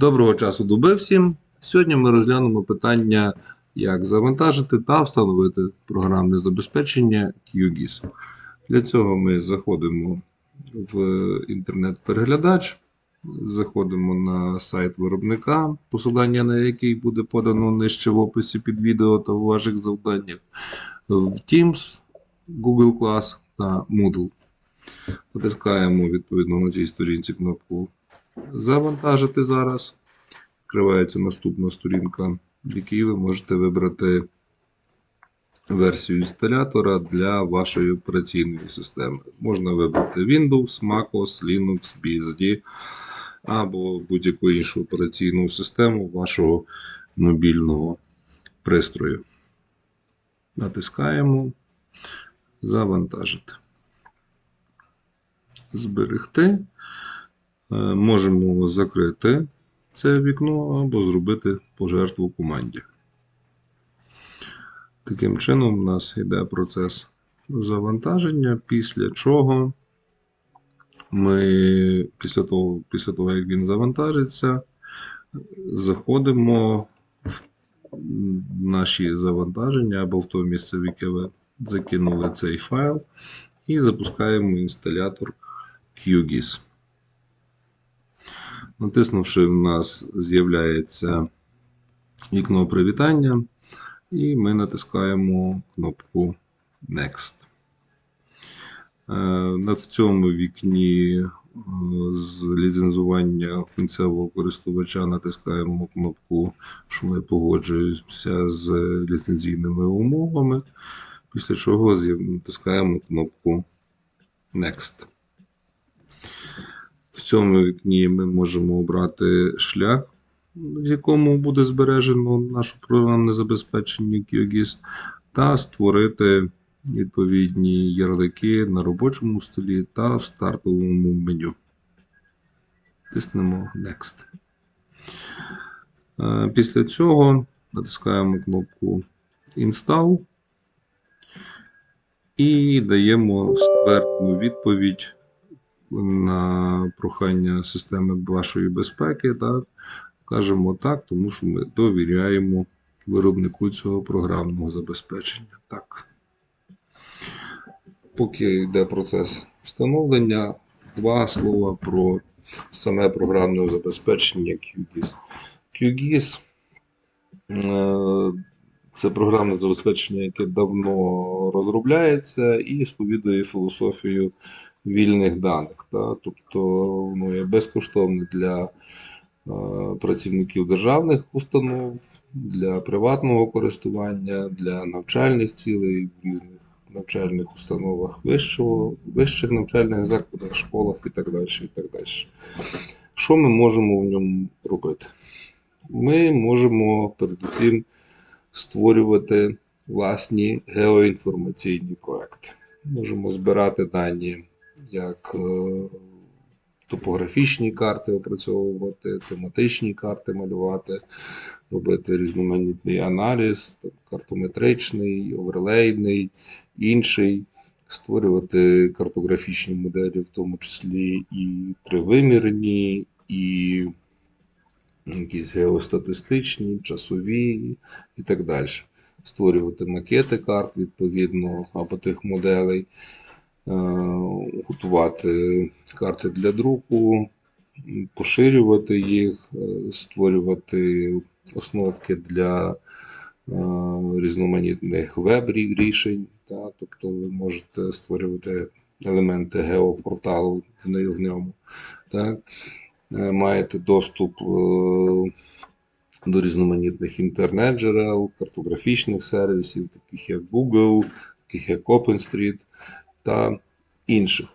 Доброго часу доби всім. Сьогодні ми розглянемо питання, як завантажити та встановити програмне забезпечення QGIS. Для цього ми заходимо в інтернет-переглядач, заходимо на сайт виробника, посилання на який буде подано нижче в описі під відео та в ваших завданнях, в Teams, Google Class та Moodle. Натискаємо відповідно на цій сторінці кнопку Завантажити зараз. Відкривається наступна сторінка, в якій ви можете вибрати версію інсталятора для вашої операційної системи. Можна вибрати Windows, MacOS, Linux, BSD або будь-яку іншу операційну систему вашого мобільного пристрою. Натискаємо Завантажити. Зберегти. Е, Можемо закрити це вікно або зробити пожертву команді. Таким чином, у нас йде процес завантаження, після чого ми після того, після того як він завантажиться, заходимо в наші завантаження або в те місце, в яке ви закинули цей файл, і запускаємо інсталятор QGIS. Натиснувши, в нас з'являється вікно привітання, і ми натискаємо кнопку Next. Е, в цьому вікні е, з ліцензування кінцевого користувача натискаємо кнопку, що ми погоджуємося з ліцензійними умовами, після чого натискаємо кнопку Next. В цьому вікні ми можемо обрати шлях, в якому буде збережено наше програмне забезпечення QGIS, та створити відповідні ярлики на робочому столі та в стартовому меню. Тиснемо Next. Е, Після цього натискаємо кнопку Install і даємо ствердну відповідь на прохання системи вашої безпеки. Так? Кажемо так, тому що ми довіряємо виробнику цього програмного забезпечення. Так. Поки йде процес встановлення, два слова про саме програмне забезпечення QGIS. QGIS е, це програмне забезпечення, яке давно розробляється і сповідує філософію вільних даних. Та? Тобто воно є безкоштовне для е, працівників державних установ, для приватного користування, для навчальних цілей в різних навчальних установах вищого, вищих навчальних закладах, школах і так далі. І так далі. Що ми можемо в ньому робити? Ми можемо передусім створювати власні геоінформаційні проекти. Можемо збирати дані як е, топографічні карти опрацьовувати, тематичні карти малювати, робити різноманітний аналіз, картометричний, оверлейний, інший, створювати картографічні моделі, в тому числі і тривимірні, і якісь геостатистичні, часові і так далі. Створювати макети карт відповідно або тих моделей, готувати карти для друку, поширювати їх, е, створювати основки для е, різноманітних веб-рішень. Тобто ви можете створювати елементи геопорталу в ньому. Так. Е, Маєте доступ е, до різноманітних інтернет-джерел, картографічних сервісів, таких як Google, таких як OpenStreet та інших.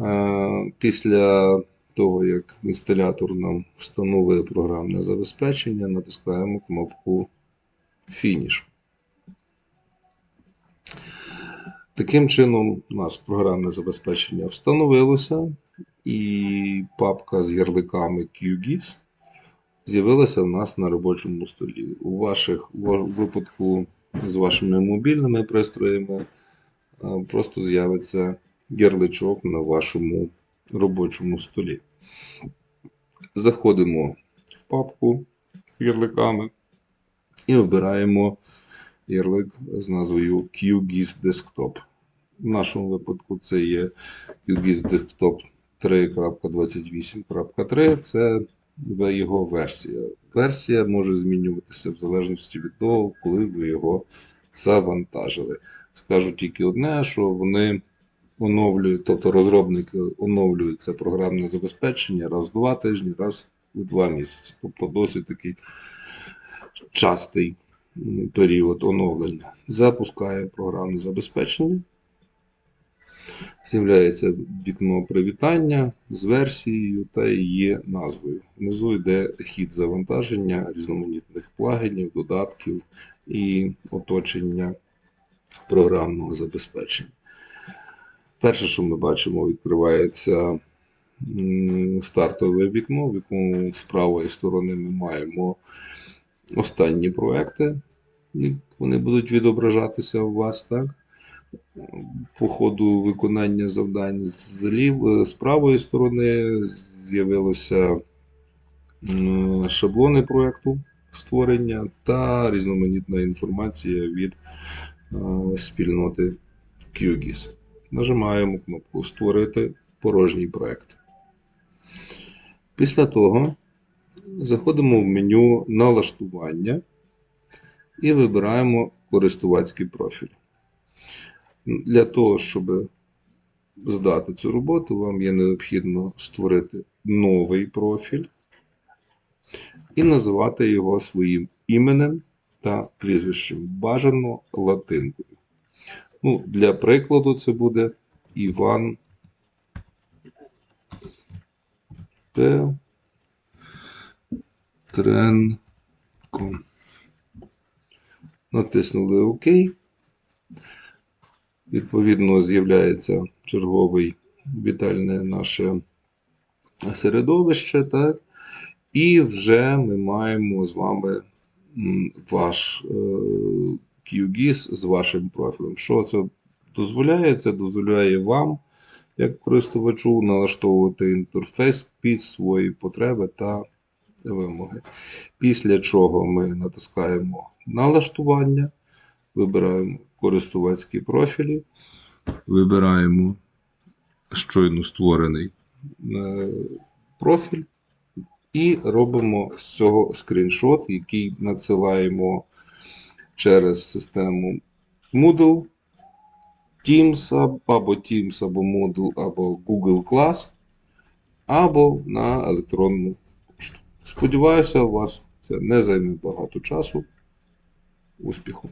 Е, Після того, як інсталятор нам встановив програмне забезпечення, натискаємо кнопку Finish. Таким чином, у нас програмне забезпечення встановилося, і папка з ярликами QGIS з'явилася у нас на робочому столі. У ваших у випадку з вашими мобільними пристроями просто з'явиться ярличок на вашому робочому столі. Заходимо в папку ярликами і обираємо ярлик з назвою QGIS Desktop. В нашому випадку це є QGIS Desktop 3.28.3. Це його версія. Версія може змінюватися в залежності від того, коли ви його завантажили. Скажу тільки одне, що вони оновлюють, тобто розробники оновлюють це програмне забезпечення раз в два тижні, раз в два місяці. Тобто досить такий частий період оновлення. Запускаємо програмне забезпечення. З'являється вікно привітання з версією та її назвою. Внизу йде хід завантаження різноманітних плагінів, додатків і оточення програмного забезпечення. Перше, що ми бачимо, відкривається стартове вікно, в якому з правої сторони ми маємо останні проекти. Вони будуть відображатися у вас, так? По ходу виконання завдань з, лів, е, з правої сторони з'явилося м, шаблони проекту створення та різноманітна інформація від е, спільноти QGIS. Нажимаємо кнопку Створити порожній проект. Після того заходимо в меню Налаштування і вибираємо користувацький профіль. Для того, щоб здати цю роботу, вам є необхідно створити новий профіль і називати його своїм іменем та прізвищем. Бажано латинкою. Ну, для прикладу, це буде Іван Петренко. Натиснули ОК. Відповідно, з'являється черговий вітальне наше середовище, так? І вже ми маємо з вами ваш е, QGIS з вашим профілем. Що це дозволяє? Це дозволяє вам, як користувачу, налаштовувати інтерфейс під свої потреби та вимоги. Після чого ми натискаємо налаштування, вибираємо користувацькі профілі, вибираємо щойно створений е, профіль. І робимо з цього скріншот, який надсилаємо через систему Moodle, Teams або Teams, або Moodle, або Google Class, або на електронну пошту. Сподіваюся, у вас це не займе багато часу. Успіху!